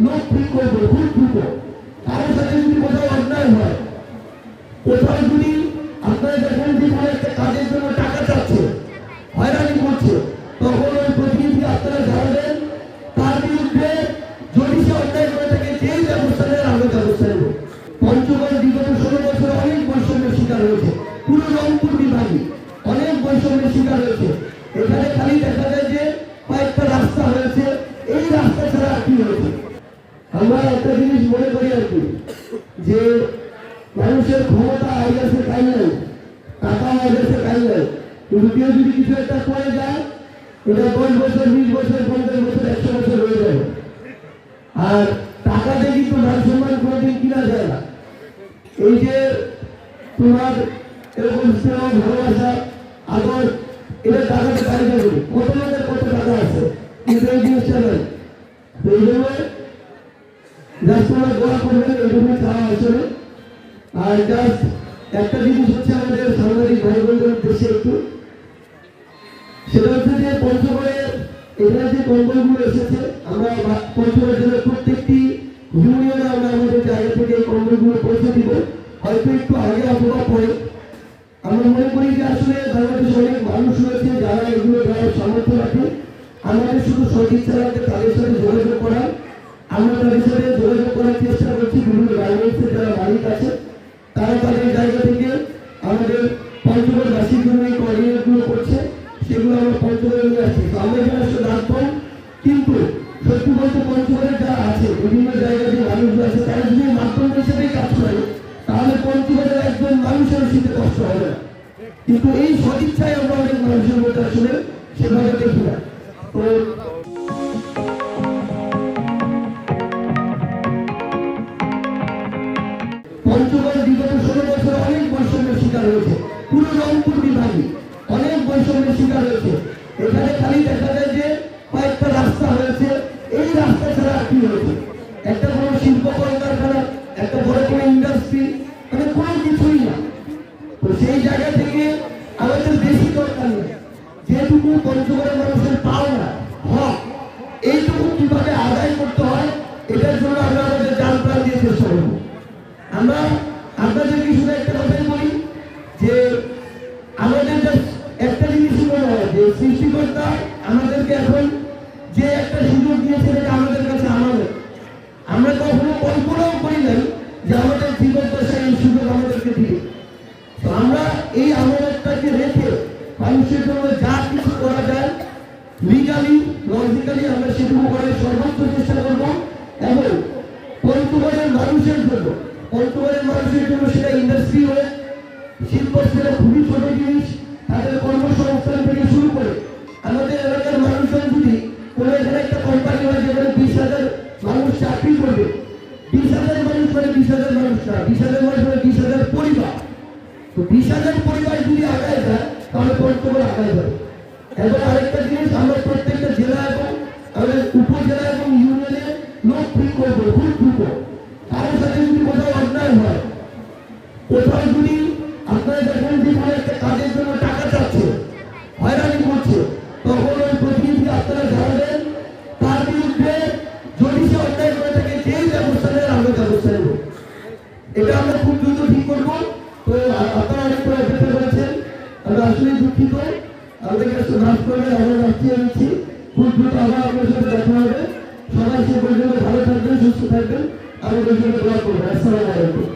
not think of good people. আমরা একটা জিনিস মনে করি আর কি, যে মানুষের ক্ষমতা আই গেছে তাই নাই টাকা আই গেছে তাই নাই কিন্তু কেউ যদি কিছু একটা করে যায়, এটা দশ বছর, বিশ বছর, পঞ্চাশ বছর, একশো বছর হয়ে যাবে আর টাকা দিয়ে কিন্তু মান সম্মান কোনোদিন কিনা যায় না। এই যে তোমার এরকম স্নেহ, ভালোবাসা, আদর, এটা টাকাতে পারি যাবে কত লোকের কত টাকা আছে? কিন্তু এই জিনিসটা এই জন্য জাস্ট একটা সেটা আমরা পঞ্চগড় আমরা মনে করি যে আসলে বাংলাদেশে অনেক মানুষ রয়েছে যারা এগুলো দেওয়ার আমাদের শুধু সদিচ্ছা রাখতে তাদের সাথে যোগাযোগ করা। আমরা তাদের সাথে যোগাযোগ করার চেষ্টা করছি বিভিন্ন গার্মেন্টসের যারা মালিক আছে তারা তাদের জায়গা থেকে আমাদের পঞ্চগড়বাসীর জন্য এই কোঅর্ডিনেটগুলো করছে? সেগুলো আমরা পঞ্চগড়ে নিয়ে আসছি। তো আমরা এখানে আসলে রাখতাম কিন্তু সত্যি বলতে পঞ্চগড়ের যারা আছে, বিভিন্ন জায়গায় যে মানুষগুলো আছে তারা যদি মাধ্যম হিসেবেই কাজ করে, তাহলে পঞ্চগড়ের একজন মানুষের শীতে কষ্ট হবে না। কিন্তু এই সদিচ্ছায় আমরা অনেক মানুষের মধ্যে আসলে সেভাবে দেখি না। তো পঞ্চগড় বিগত ষোলো বছর অনেক বৈষম্যের শিকার হয়েছে। পুরো বিভাগে অনেক বৈষম্যের শিকার হয়েছে। এখানে খালি দেখা যায় যে কয়েকটা রাস্তা হয়েছে। এই রাস্তা ছাড়া আর কি হয়েছে? একটা বড় শিল্প কলকারখানা, একটা বড় কোনো ইন্ডাস্ট্রি মানে কিছুই তো সেই জায়গা থেকে আমাদের বেশি দরকার নেই। যেটুকু পঞ্চগড়ের মানুষের পাওনা এইটুকু কীভাবে আদায় করতে হয়, এটার জন্য আমরা সৃষ্টিকর্তা আমাদেরকে এখন যে একটা সুযোগ দিয়েছে এটা আমাদের কাছে আমাদের। আমরা কখনো কল্পনাও করি নাই যে আমাদের জীবন দশায় এই সুযোগ আমাদেরকে দিবে। তো আমরা এই আমানতটাকে রেখে মানুষের জন্য যা কিছু করা যায় লিগালি লজিক্যালি আমরা সেটুকু করার সর্বোচ্চ চেষ্টা করব এবং পঞ্চগড়ের মানুষের জন্য পঞ্চগড়ের মানুষের জন্য সেটা ইন্ডাস্ট্রি হোক শিল্প সেটা খুবই ছোট জিনিস, তাদের কর্মসংস্থান বিশ হাজার মানুষ মানে বিশ হাজার পরিবার। তো বিশ হাজার পরিবার যদি আগায় যায়, তাহলে পঞ্চগড় আগায় যাবে। এবার আরেকটা জিনিস, আমরা প্রত্যেকটা জেলা এবং আমাদের উপজেলা এবং ইউনিয়নে লোক ঠিক করব খুব দ্রুত কারোর এটা খুব দ্রুত ঠিক করব। তো আপনারা অনেক করে অপেক্ষা করেছেন। আমরা আসলে দুঃখিত। আমাদের কাছে মাফ করবেন, আমরা রাখতে যাচ্ছি। খুব দ্রুত আবার আপনার সাথে দেখা হবে। সবাই সে পর্যন্ত ভালো থাকবেন, সুস্থ থাকবেন। আমাদের জন্য দোয়া করবেন আসসালামু আলাইকুম।